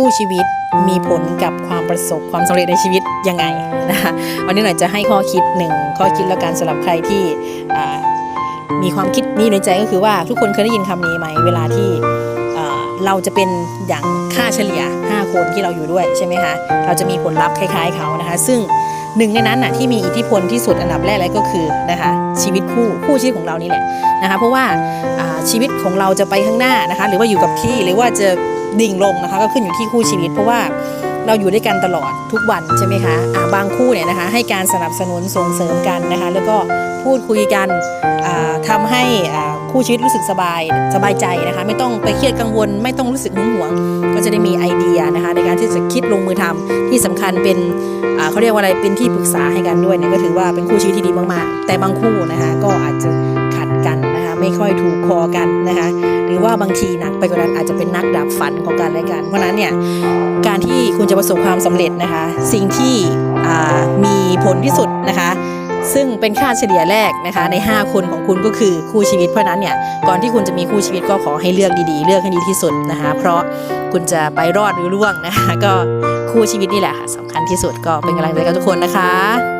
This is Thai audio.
คู่ชีวิตมีผลกับความประสบความสำเร็จในชีวิตยังไงนะคะวันนี้หน่อยจะให้ข้อคิดหนึ่งข้อคิดแล้วกันสำหรับใครที่มีความคิดนี้ในใจก็คือว่าทุกคนเคยได้ยินคำนี้ไหมเวลาที่เราจะเป็นอย่างค่าเฉลี่ย 5 คนที่เราอยู่ด้วยใช่ไหมคะเราจะมีผลลัพธ์คล้าย ๆเขานะคะ ซึ่งหนึ่งในนั้นน่ะที่มีอิทธิพลที่สุดอันดับแรกเลยก็คือนะคะชีวิตคู่คู่ชีวิตของเรานี่แหละนะคะเพราะว่าชีวิตของเราจะไปข้างหน้านะคะหรือว่าอยู่กับที่หรือว่าจะ ดิ่งลงนะคะ ก็ขึ้นอยู่ที่คู่ชีวิต เพราะว่าเราอยู่ด้วยกันตลอดทุกวันใช่ไหมคะอ่าบางคู่เนี่ยนะคะให้การสนับสนุนส่งเสริมกันนะคะ แล้วก็พูดคุยกันอ่าทำให้คู่ชีวิตรู้สึกสบายสบายใจนะคะ ไม่ต้องไปเครียดกังวล ไม่ต้องรู้สึกหึงหวง ก็จะได้มีไอเดียนะคะ ในการที่จะคิดลงมือทำที่สำคัญเป็นเขาเรียกว่าอะไรเป็นที่ปรึกษาให้กันด้วยเนี่ยก็ถือว่าเป็นคู่ชีวิตที่ดีมากๆ แต่บางคู่นะคะก็อาจจะ ไม่ค่อยถูกคอกันนะคะ หรือว่าบางทีหนักไปกว่านั้นอาจจะเป็นนักดับฝันของกันและกัน เพราะนั้นเนี่ยการที่คุณจะประสบความสำเร็จนะคะ สิ่งที่มีผลที่สุดนะคะ ซึ่งเป็นค่าเฉลี่ยแรกนะคะใน 5 คนของคุณก็คือคู่ชีวิตเพราะฉะนั้นเนี่ยก่อนที่คุณจะมีคู่ชีวิตก็ขอให้เลือกดีๆ เลือกให้ดีที่สุดนะคะ เพราะคุณจะไปรอดหรือร่วงนะคะก็คู่ชีวิตนี่แหละค่ะสำคัญที่สุดก็เป็นกำลังใจกับทุกคนนะคะ